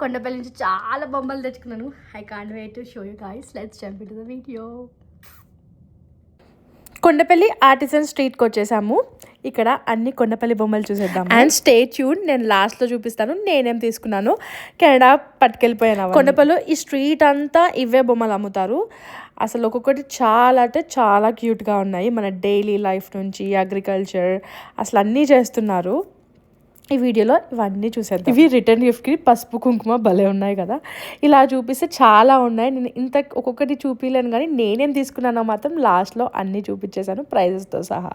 కొండపల్లి నుంచి చాలా బొమ్మలు తెచ్చుకున్నాను. I can't wait to show you guys let's jump in the video Kondapalli artisan స్ట్రీట్కి వచ్చేసాము. ఇక్కడ అన్ని కొండపల్లి బొమ్మలు చూసేద్దాం. అండ్ స్టే ట్యూన్ నేను లాస్ట్లో చూపిస్తాను. నేనేం తీసుకున్నాను? కెనడా పట్టుకెళ్ళిపోయాను కొండపల్లి ఈ స్ట్రీట్ అంతా ఇవే బొమ్మలు అమ్ముతారు. అసలు ఒక్కొక్కటి చాలా అంటే చాలా క్యూట్గా ఉన్నాయి. మన డైలీ లైఫ్ నుంచి అగ్రికల్చర్ అసలు అన్నీ చేస్తున్నారు. ఈ వీడియోలో ఇవన్నీ చూసేద్దాం. ఇవి రిటర్న్ గిఫ్ట్కి పసుపు కుంకుమ భలే ఉన్నాయి కదా. ఇలా చూపిస్తే చాలా ఉన్నాయి. నేను ఇంత ఒక్కొక్కటి చూపించలేను కానీ నేనేం తీసుకున్నానో మాత్రం లాస్ట్లో అన్నీ చూపించేశాను ప్రైజెస్తో సహా.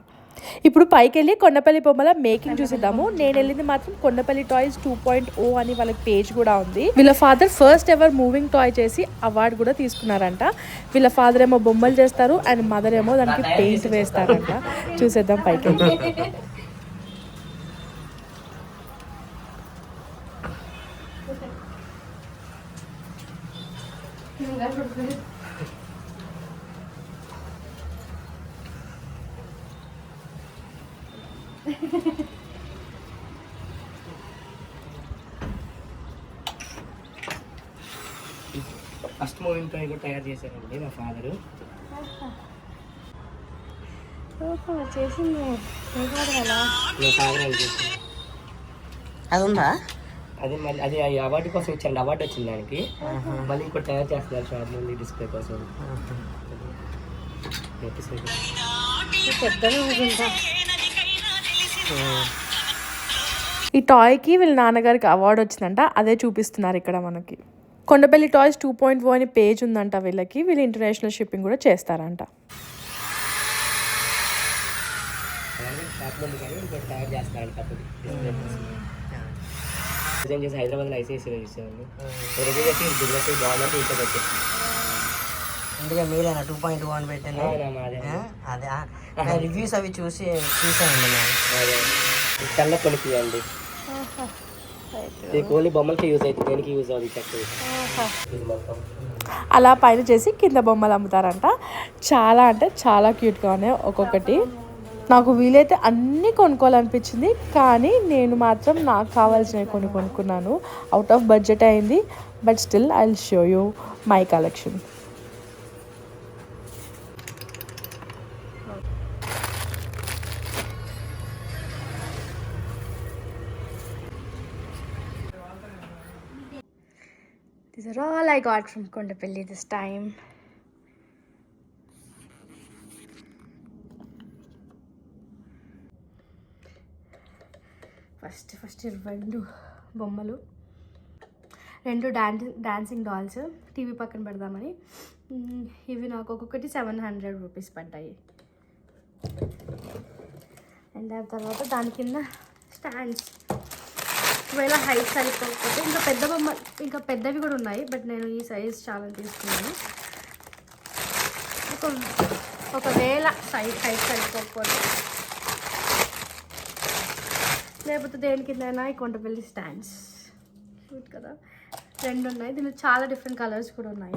ఇప్పుడు పైకి వెళ్ళి కొండపల్లి బొమ్మల మేకింగ్ చూసేద్దాము. నేను వెళ్ళింది మాత్రం Kondapalli toys two point O అని వాళ్ళకి పేజ్ కూడా ఉంది. వీళ్ళ father first ever moving toy చేసి అవార్డు కూడా తీసుకున్నారంట. వీళ్ళ ఫాదర్ ఏమో బొమ్మలు చేస్తారు అండ్ మదర్ ఏమో దానికి పెయింట్ వేస్తారంట. చూసేద్దాం పైకి వెళ్ళి ఫస్ట్ టాయ్ కూడా తయారు చేశారండి మా ఫాదరు. చేసింది. అది ఉందా? అది మళ్ళీ అది అవార్డు కోసం ఇచ్చారండి. అవార్డు వచ్చింది దానికి. మళ్ళీ ఇంకోటి తయారు చేస్తున్నారు షాప్ నుండి డిస్ప్లే కోసం. ఈ టాయ్కి వీళ్ళ నాన్నగారికి అవార్డు వచ్చిందంట. అదే చూపిస్తున్నారు ఇక్కడ మనకి. Kondapalli toys two point O అని పేజ్ ఉందంట వీళ్ళకి. వీళ్ళు ఇంటర్నేషనల్ షిప్పింగ్ కూడా చేస్తారంట. షాప్ నుండి కానీ ఇంకోటి తయారు చేస్తున్నారు కాకపోతే డిస్ప్లే కోసం డిజైన్ చేసి హైదరాబాద్లో ఐసీఐసీలో చేసేవాళ్ళు. రెడీ చేసి బిజినెస్ బాగుందంటే ఇంట్లో వచ్చేసి అందుకే మీరేనా టూ పాయింట్ వన్ ఆ, అదే ఆ, రివ్యూస్ అవి చూసి చూసానండి నేను. అండి ఇది ఓన్లీ బొమ్మలకి యూజ్ అవుతుంది. దేనికి యూజ్ అవుతుంది మొత్తం. అలా పైన చేసి కింద బొమ్మలు అమ్ముతారంట. చాలా అంటే చాలా క్యూట్గా ఉన్నాయి ఒక్కొక్కటి. నాకు వీలైతే అన్నీ కొనుక్కోవాలనిపించింది కానీ నేను మాత్రం నాకు కావాల్సినవి కొన్ని కొనుక్కున్నాను అవుట్ ఆఫ్ బడ్జెట్ అయింది but still I will show you my collection These are all I got from Kondapalli this time. First first రెండు బొమ్మలు. రెండు డాన్స్ డాన్సింగ్ డాల్స్ టీవీ పక్కన పెడదామని. ఇవి నాకు ఒక్కొక్కటి సెవెన్ హండ్రెడ్ రూపీస్ పడ్డాయి. అండ్ దాని తర్వాత దాని కింద స్టాండ్స్. ఒకవేళ హైట్ సరిపోకపోతే ఇంకా పెద్ద బొమ్మ ఇంకా పెద్దవి కూడా ఉన్నాయి బట్ నేను ఈ సైజ్ చాలా తీసుకున్నాను. ఒక ఒకవేళ సైజ్ హైట్ సరిపోకపోతే లేకపోతే దేని కిందైనా ఈ కొండపల్లి స్టాండ్స్ క్యూట్ కదా. రెండు ఉన్నాయి. దీనిలో చాలా డిఫరెంట్ కలర్స్ కూడా ఉన్నాయి.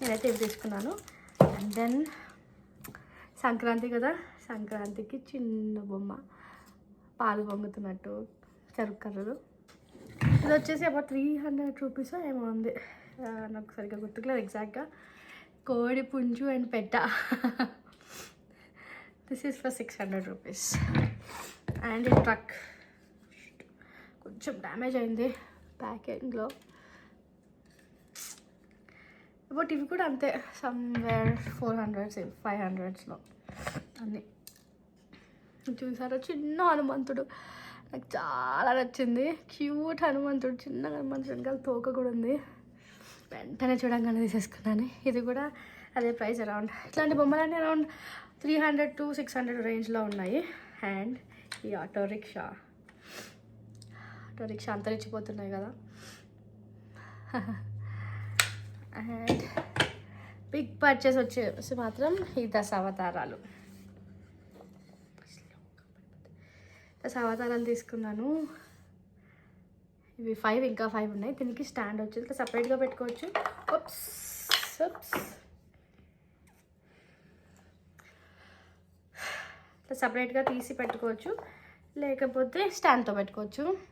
నేనైతే ఇవి తీసుకున్నాను. అండ్ దెన్ సంక్రాంతి కదా. సంక్రాంతికి చిన్న బొమ్మ. పాలు పొంగుతున్నట్టు చెరుకు కర్రలు. ఇది వచ్చేసి అబౌట్ త్రీ హండ్రెడ్ రూపీస్ ఏమో ఉంది. నాకు సరిగ్గా గుర్తుకులేదు ఎగ్జాక్ట్గా కోడి పుంజు అండ్ పెట్ట. This is for six hundred rupees and ఈ ట్రక్ కొంచెం డ్యామేజ్ అయింది ప్యాకింగ్లో బట్ ఇవి కూడా అంతే. సమ్వేర్ ఫోర్ హండ్రెడ్స్ ఫైవ్ హండ్రెడ్స్లో అన్నీ చూసారా? చిన్న హనుమంతుడు. నాకు చాలా నచ్చింది. క్యూట్ హనుమంతుడు చిన్న హనుమంతుడు. వెనకాల తోక కూడా ఉంది. వెంటనే చూడంగానే తీసేసుకున్నాను. ఇది కూడా అదే ప్రైస్ అరౌండ్ ఇట్లాంటి బొమ్మలన్నీ around three hundred to six hundred రేంజ్లో ఉన్నాయి. అండ్ ఈ ఆటో రిక్షా. ఆటో రిక్షా అంతరించిపోతున్నాయి కదా. అండ్ బిగ్ పర్చేస్ వచ్చేసి మాత్రం ఈ దశావతారాలు. దశావతారాలు తీసుకున్నాను. ఇవి ఫైవ్ ఇంకా ఫైవ్ ఉన్నాయి. దీనికి స్టాండ్ వచ్చేది. సపరేట్గా పెట్టుకోవచ్చు. ఒప్స్ ఒప్స్ ఇట్లా సపరేట్గా తీసి పెట్టుకోవచ్చు. లేకపోతే స్టాండ్తో పెట్టుకోవచ్చు.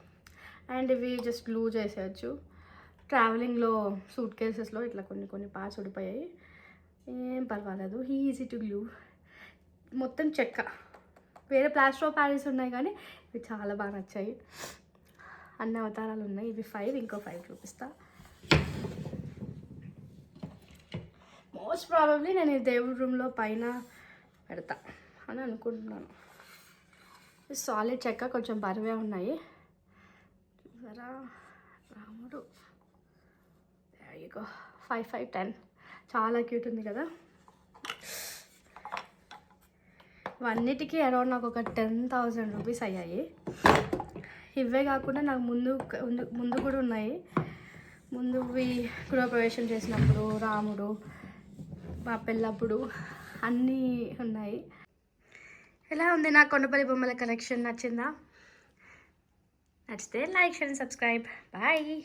అండ్ ఇవి జస్ట్ గ్లూ చేసేయచ్చు. ట్రావెలింగ్లో సూట్ కేసెస్లో ఇట్లా కొన్ని కొన్ని పార్ట్స్ ఉడిపోయాయి ఏం పర్వాలేదు. ఈజీ టు గ్లూ మొత్తం చెక్క. వేరే ప్లాస్టర్ ఆఫ్ ప్యారిస్ ఉన్నాయి కానీ ఇవి చాలా బాగా నచ్చాయి. అన్ని అవతారాలు ఉన్నాయి. ఇవి ఫైవ్ ఇంకో ఫైవ్ చూపిస్తా. మోస్ట్ ప్రాబబ్లీ నేను ఈ దేవుడి రూమ్లో పైన పెడతా అని అనుకుంటున్నాను. సాలిడ్ చెక్క కొంచెం బరువే ఉన్నాయి. చూసారా రాముడు. ఇగో ఫైవ్ ఫైవ్ టెన్ చాలా క్యూట్ ఉంది కదా? ఇవన్నిటికీ అరౌండ్ నాకు ఒక టెన్ థౌజండ్ రూపీస్ అయ్యాయి. ఇవే కాకుండా నాకు ముందు ముందు ముందు కూడా ఉన్నాయి. ముందువి గృహప్రవేశం చేసినప్పుడు రాముడు మా పెళ్ళప్పుడు అన్నీ ఉన్నాయి. ఎలా ఉంది నా కొండపల్లి బొమ్మల కలెక్షన్ నచ్చిందా? That's it. Like, share, and subscribe. Bye.